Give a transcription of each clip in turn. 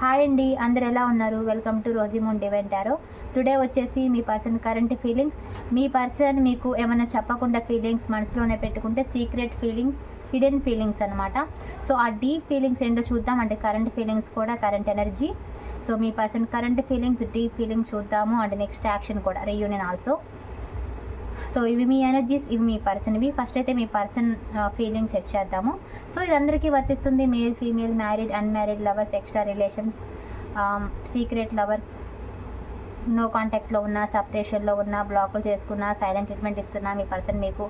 Hi అండి అందరు ఎలా ఉన్నారు? వెల్కమ్ టు రోజీమోన్ డివెంట్ టారో టుడే వచ్చేసి మీ పర్సన్ కరెంట్ ఫీలింగ్స్ మీ పర్సన్ మీకు ఏమైనా చెప్పకుండా ఫీలింగ్స్ మనసులోనే పెట్టుకుంటే సీక్రెట్ ఫీలింగ్స్ హిడెన్ ఫీలింగ్స్ అనమాట సో ఆ డీప్ ఫీలింగ్స్ ఏంటో చూద్దాం. అంటే కరెంట్ ఫీలింగ్స్ కూడా కరెంట్ ఎనర్జీ సో మీ person current feelings deep feelings చూద్దాము. అండ్ నెక్స్ట్ యాక్షన్ కూడా రీయూనియన్ ఆల్సో సో ఇవి మీ ఎనర్జీస్ ఇవి మీ పర్సన్వి ఫస్ట్ అయితే మీ పర్సన్ ఫీలింగ్స్ చెక్ చేద్దాము. సో ఇది అందరికీ వర్తిస్తుంది. Male female married unmarried lovers extra relations secret lovers no కాంటాక్ట్లో ఉన్న సపరేషన్లో ఉన్న బ్లాకులు చేసుకున్న సైలెంట్ ట్రీట్మెంట్ ఇస్తున్నా మీ పర్సన్ మీకు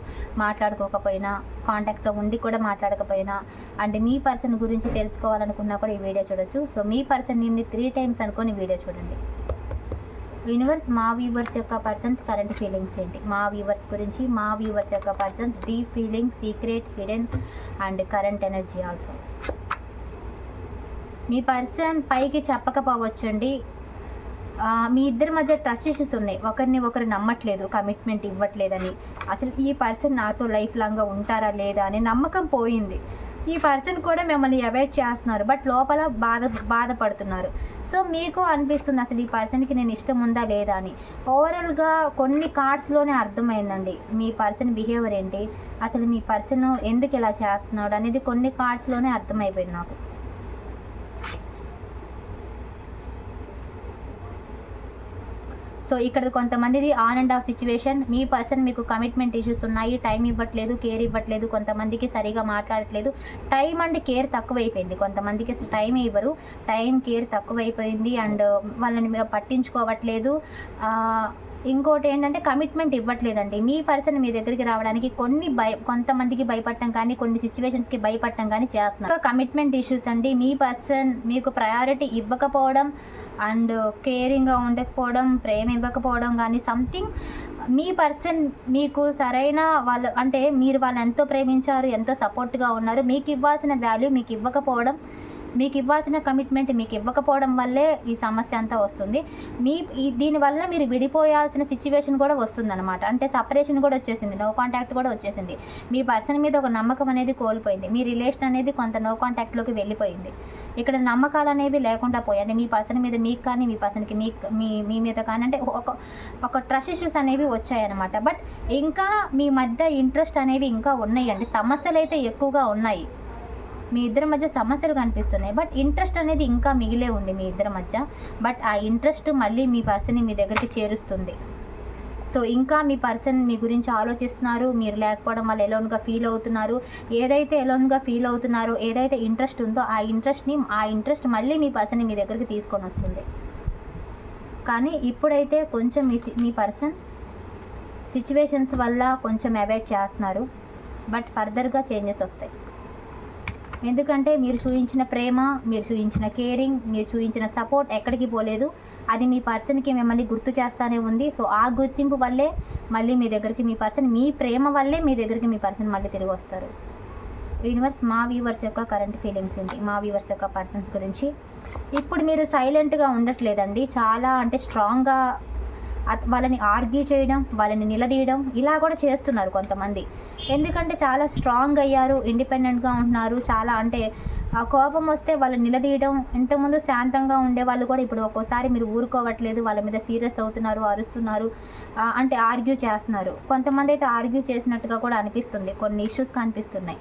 మాట్లాడుకోకపోయినా కాంటాక్ట్లో ఉండి కూడా మాట్లాడకపోయినా అండ్ మీ పర్సన్ గురించి తెలుసుకోవాలనుకున్నా కూడా ఈ వీడియో చూడొచ్చు. సో మీ పర్సన్ నేను త్రీ టైమ్స్ అనుకొని వీడియో చూడండి. యూనివర్స్ మా వ్యూవర్స్ యొక్క పర్సన్స్ కరెంట్ ఫీలింగ్స్ ఏంటి? మా వ్యూవర్స్ గురించి మా వ్యూవర్స్ యొక్క persons deep feeling secret hidden and current energy also. Me person పైకి చెప్పకపోవచ్చండి. మీ ఇద్దరి మధ్య ట్రస్ట్ ఇష్యూస్ ఉన్నాయి. ఒకరిని ఒకరు నమ్మట్లేదు కమిట్మెంట్ ఇవ్వట్లేదని. అసలు ఈ పర్సన్ నాతో లైఫ్ లాంగ్గా ఉంటారా లేదా అని నమ్మకం పోయింది. ఈ పర్సన్ కూడా మిమ్మల్ని అవాయిడ్ చేస్తున్నారు బట్ లోపల బాధ బాధపడుతున్నారు. సో మీకు అనిపిస్తుంది అసలు ఈ పర్సన్కి నేను ఇష్టం ఉందా లేదా అని. ఓవరాల్గా కొన్ని కార్డ్స్లోనే అర్థమైందండి మీ పర్సన్ బిహేవియర్ ఏంటి అసలు మీ పర్సన్ ఎందుకు ఇలా చేస్తున్నాడు అనేది కొన్ని కార్డ్స్లోనే అర్థమైపోయింది నాకు. సో ఇక్కడ కొంతమందిది ఆన్ అండ్ ఆఫ్ సిచ్యువేషన్ మీ పర్సన్ మీకు కమిట్మెంట్ ఇష్యూస్ ఉన్నాయి టైం ఇవ్వట్లేదు కేర్ ఇవ్వట్లేదు కొంతమందికి సరిగా మాట్లాడట్లేదు. టైం అండ్ కేర్ తక్కువైపోయింది. కొంతమందికి అసలు టైం ఇవ్వరు. Time care తక్కువైపోయింది. అండ్ వాళ్ళని పట్టించుకోవట్లేదు. ఇంకోటి ఏంటంటే కమిట్మెంట్ ఇవ్వట్లేదండి. మీ పర్సన్ మీ దగ్గరికి రావడానికి కొన్ని భయ కొంతమందికి భయపడటం కానీ కొన్ని సిచ్యువేషన్స్కి భయపడటం కానీ చేస్తున్నారు. కమిట్మెంట్ ఇష్యూస్ అండి. మీ పర్సన్ మీకు ప్రయారిటీ ఇవ్వకపోవడం అండ్ కేరింగ్గా ఉండకపోవడం ప్రేమ ఇవ్వకపోవడం కానీ సంథింగ్ మీ పర్సన్ మీకు సరైన వాళ్ళు అంటే మీరు వాళ్ళు ఎంతో ప్రేమించారు ఎంతో సపోర్ట్గా ఉన్నారు. మీకు ఇవ్వాల్సిన వాల్యూ మీకు ఇవ్వకపోవడం మీకు ఇవ్వాల్సిన కమిట్మెంట్ మీకు ఇవ్వకపోవడం వల్లే ఈ సమస్య అంతా వస్తుంది. మీ ఈ- దీనివల్ల మీరు విడిపోయాల్సిన సిచ్యువేషన్ కూడా వస్తుందన్నమాట. అంటే సపరేషన్ కూడా వచ్చేసింది నో కాంటాక్ట్ కూడా వచ్చేసింది. మీ పర్సన్ మీద ఒక నమ్మకం అనేది కోల్పోయింది. మీ రిలేషన్ అనేది కొంత నో కాంటాక్ట్లోకి వెళ్ళిపోయింది. ఇక్కడ నమ్మకాలు అనేవి లేకుండా పోయాయి. మీ పర్సన్ మీద మీకు కానీ మీ పర్సన్కి మీ మీ మీ మీద కానీ అంటే ఒక ఒక ట్రస్ట్ ఇష్యూస్ అనేవి వచ్చాయన్నమాట. బట్ ఇంకా మీ మధ్య ఇంట్రెస్ట్ అనేవి ఇంకా ఉన్నాయండి సమస్యలు అయితే ఎక్కువగా ఉన్నాయి. మీ ఇద్దరి మధ్య సమస్యలు కనిపిస్తున్నాయి. బట్ ఇంట్రెస్ట్ అనేది ఇంకా మిగిలే ఉంది మీ ఇద్దరి మధ్య. బట్ ఆ ఇంట్రెస్ట్ మళ్ళీ మీ పర్సన్ని మీ దగ్గరికి చేరుస్తుంది. సో ఇంకా మీ పర్సన్ మీ గురించి ఆలోచిస్తున్నారు. మీరు లేకపోవడం వల్ల ఎలోన్గా ఫీల్ అవుతున్నారు. ఏదైతే ఎలోన్గా ఫీల్ అవుతున్నారో ఏదైతే ఇంట్రెస్ట్ ఉందో ఆ ఇంట్రెస్ట్ని ఆ ఇంట్రెస్ట్ మళ్ళీ మీ పర్సన్ని మీ దగ్గరికి తీసుకొని వస్తుంది. కానీ ఇప్పుడైతే కొంచెం మీ సి- మీ పర్సన్ సిచ్యువేషన్స్ వల్ల కొంచెం అవాయిడ్ చేస్తున్నారు. బట్ ఫర్దర్గా చేంజెస్ వస్తాయి. ఎందుకంటే మీరు చూపించిన ప్రేమ మీరు చూపించిన కేరింగ్ మీరు చూపించిన సపోర్ట్ ఎక్కడికి పోలేదు. అది మీ పర్సన్కి మిమ్మల్ని గుర్తు చేస్తానే ఉంది. సో ఆ గుర్తింపు వల్లే మళ్ళీ మీ దగ్గరికి మీ పర్సన్ మీ ప్రేమ వల్లే మీ దగ్గరికి మీ పర్సన్ మళ్ళీ తిరిగి వస్తారు. యూనివర్స్ మా వ్యూవర్స్ యొక్క కరెంట్ ఫీలింగ్స్ ఏంటి? మా వ్యూవర్స్ యొక్క పర్సన్స్ గురించి. ఇప్పుడు మీరు సైలెంట్గా ఉండట్లేదండి. చాలా అంటే స్ట్రాంగ్గా వాళ్ళని ఆర్గ్యూ చేయడం వాళ్ళని నిలదీయడం ఇలా కూడా చేస్తున్నారు కొంతమంది. ఎందుకంటే చాలా స్ట్రాంగ్ అయ్యారు ఇండిపెండెంట్గా ఉంటున్నారు. చాలా అంటే ఆ కోపం వస్తే వాళ్ళు నిలదీయడం ఇంతకుముందు శాంతంగా ఉండే వాళ్ళు కూడా ఇప్పుడు ఒక్కోసారి మీరు ఊరుకోవట్లేదు వాళ్ళ మీద సీరియస్ అవుతున్నారు అరుస్తున్నారు అంటే ఆర్గ్యూ చేస్తున్నారు. కొంతమంది అయితే ఆర్గ్యూ చేసినట్టుగా కూడా అనిపిస్తుంది. కొన్ని ఇష్యూస్ కనిపిస్తున్నాయి.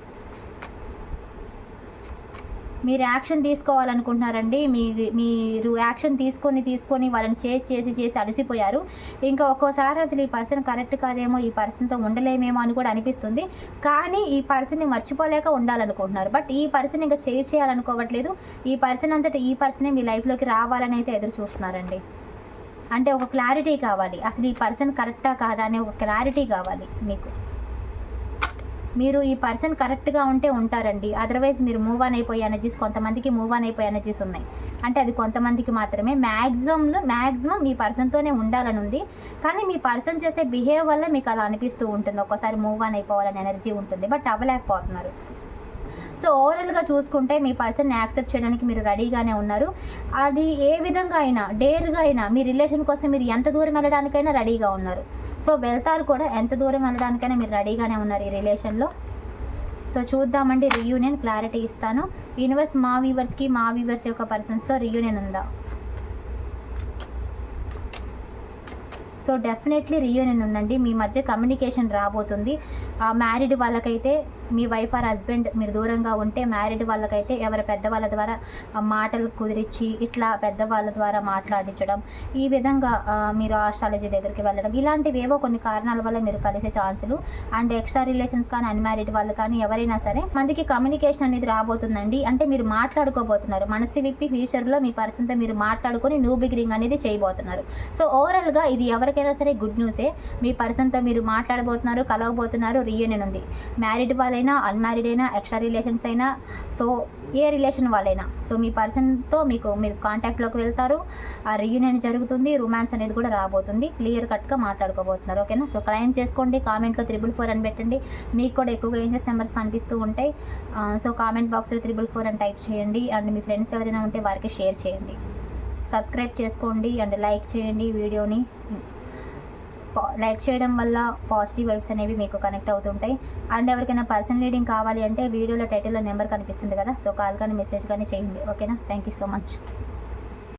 మీరు యాక్షన్ తీసుకోవాలనుకుంటున్నారండి. మీ మీరు యాక్షన్ తీసుకొని తీసుకొని వాళ్ళని చేసి చేసి చేసి అలసిపోయారు. ఇంకా ఒక్కోసారి అసలు ఈ పర్సన్ కరెక్ట్ కాదేమో ఈ పర్సన్తో ఉండలేమేమో అని కూడా అనిపిస్తుంది. కానీ ఈ పర్సన్ని మర్చిపోలేక ఉండాలనుకుంటున్నారు. బట్ ఈ పర్సన్ ఇంకా చేసి చేయాలనుకోవట్లేదు. ఈ పర్సన్ అంతటా ఈ పర్సనే మీ లైఫ్లోకి రావాలని అయితే ఎదురు చూస్తున్నారండి. అంటే ఒక క్లారిటీ కావాలి. అసలు ఈ పర్సన్ కరెక్టా కాదా అనే ఒక క్లారిటీ కావాలి మీకు. మీరు ఈ పర్సన్ కరెక్ట్గా ఉంటే ఉంటారండి. అదర్వైజ్ మీరు మూవ్ ఆన్ అయిపోయే ఎనర్జీస్ కొంతమందికి మూవ్ ఆన్ అయిపోయే ఎనర్జీస్ ఉన్నాయి. అంటే అది కొంతమందికి మాత్రమే. మ్యాక్సిమంలో మ్యాక్సిమం మీ పర్సన్తోనే ఉండాలని ఉంది. కానీ మీ పర్సన్ చేసే బిహేవ్ వల్ల మీకు అలా అనిపిస్తూ ఉంటుంది. ఒక్కోసారి మూవ్ ఆన్ అయిపోవాలని ఎనర్జీ ఉంటుంది. బట్ అవ్వలేకపోతున్నారు. సో ఓవరాల్గా చూసుకుంటే మీ పర్సన్ని యాక్సెప్ట్ చేయడానికి మీరు రెడీగానే ఉన్నారు. అది ఏ విధంగా అయినా డేర్గా అయినా మీ రిలేషన్ కోసం మీరు ఎంత దూరం వెళ్ళడానికైనా రెడీగా ఉన్నారు. సో వెళ్తారు కూడా ఎంత దూరం వెళ్ళడానికైనా మీరు రెడీగానే ఉన్నారు ఈ రిలేషన్లో. సో చూద్దామండి రీయూనియన్ క్లారిటీ ఇస్తాను. యూనివర్స్ మా వీవర్స్కి మా వీవర్స్ యొక్క పర్సన్స్తో రీయూనియన్ ఉందా? సో డెఫినెట్లీ రీయూనియన్ ఉందండి. మీ మధ్య కమ్యూనికేషన్ రాబోతుంది. మ్యారీడ్ వాళ్ళకైతే మీ వైఫ్ ఆర్ హస్బెండ్ మీరు దూరంగా ఉంటే మ్యారీడ్ వాళ్ళకైతే ఎవరి పెద్దవాళ్ళ ద్వారా మాటలు కుదిరించి ఇట్లా పెద్దవాళ్ళ ద్వారా మాట్లాడించడం ఈ విధంగా మీరు ఆస్ట్రాలజీ దగ్గరికి వెళ్ళడం ఇలాంటివి ఏవో కొన్ని కారణాల వల్ల మీరు కలిసే ఛాన్సులు అండ్ ఎక్స్ట్రా రిలేషన్స్ కానీ అన్మ్యారీడ్ వాళ్ళు కానీ ఎవరైనా సరే మందికి కమ్యూనికేషన్ అనేది రాబోతుందండి. అంటే మీరు మాట్లాడుకోబోతున్నారు. మనసు విప్పి ఫ్యూచర్లో మీ పర్సన్తో మీరు మాట్లాడుకొని న్యూ బిగినింగ్ అనేది చేయబోతున్నారు. సో ఓవరాల్గా ఇది ఎవరికైనా సరే గుడ్ న్యూసే మీ పర్సన్తో మీరు మాట్లాడబోతున్నారు కలవబోతున్నారు రీయూనియన్ ఉంది. మ్యారీడ్ వాళ్ళైనా అన్మ్యారీడ్ అయినా ఎక్స్ట్రా రిలేషన్స్ అయినా సో ఏ రిలేషన్ వాళ్ళైనా. సో మీ పర్సన్తో మీకు మీరు కాంటాక్ట్లోకి వెళ్తారు ఆ రీయూనియన్ జరుగుతుంది రొమాన్స్ అనేది కూడా రాబోతుంది క్లియర్ కట్గా మాట్లాడుకోబోతున్నారు ఓకేనా సో క్లైమ్ చేసుకోండి కామెంట్లో త్రిబుల్ ఫోర్ అని పెట్టండి. మీకు కూడా ఎక్కువగా ఏంజెస్ నెంబర్స్ కనిపిస్తూ ఉంటాయి సో కామెంట్ బాక్స్లో త్రిబుల్ ఫోర్ అని టైప్ చేయండి అండ్ మీ ఫ్రెండ్స్ ఎవరైనా ఉంటే వారికి షేర్ చేయండి. సబ్స్క్రైబ్ చేసుకోండి అండ్ లైక్ చేయండి వీడియోని లైక్ చేయడం వల్ల పాజిటివ్ వైబ్స్ అనేవి మీకు కనెక్ట్ అవుతుంటాయి. అండ్ ఎవరికైనా పర్సనల్ రీడింగ్ కావాలి అంటే వీడియోలో టైటిల్లో నెంబర్ కనిపిస్తుంది కదా సో కాల్ కానీ మెసేజ్ కానీ చేయండి. ఓకేనా థ్యాంక్ యూ సో మచ్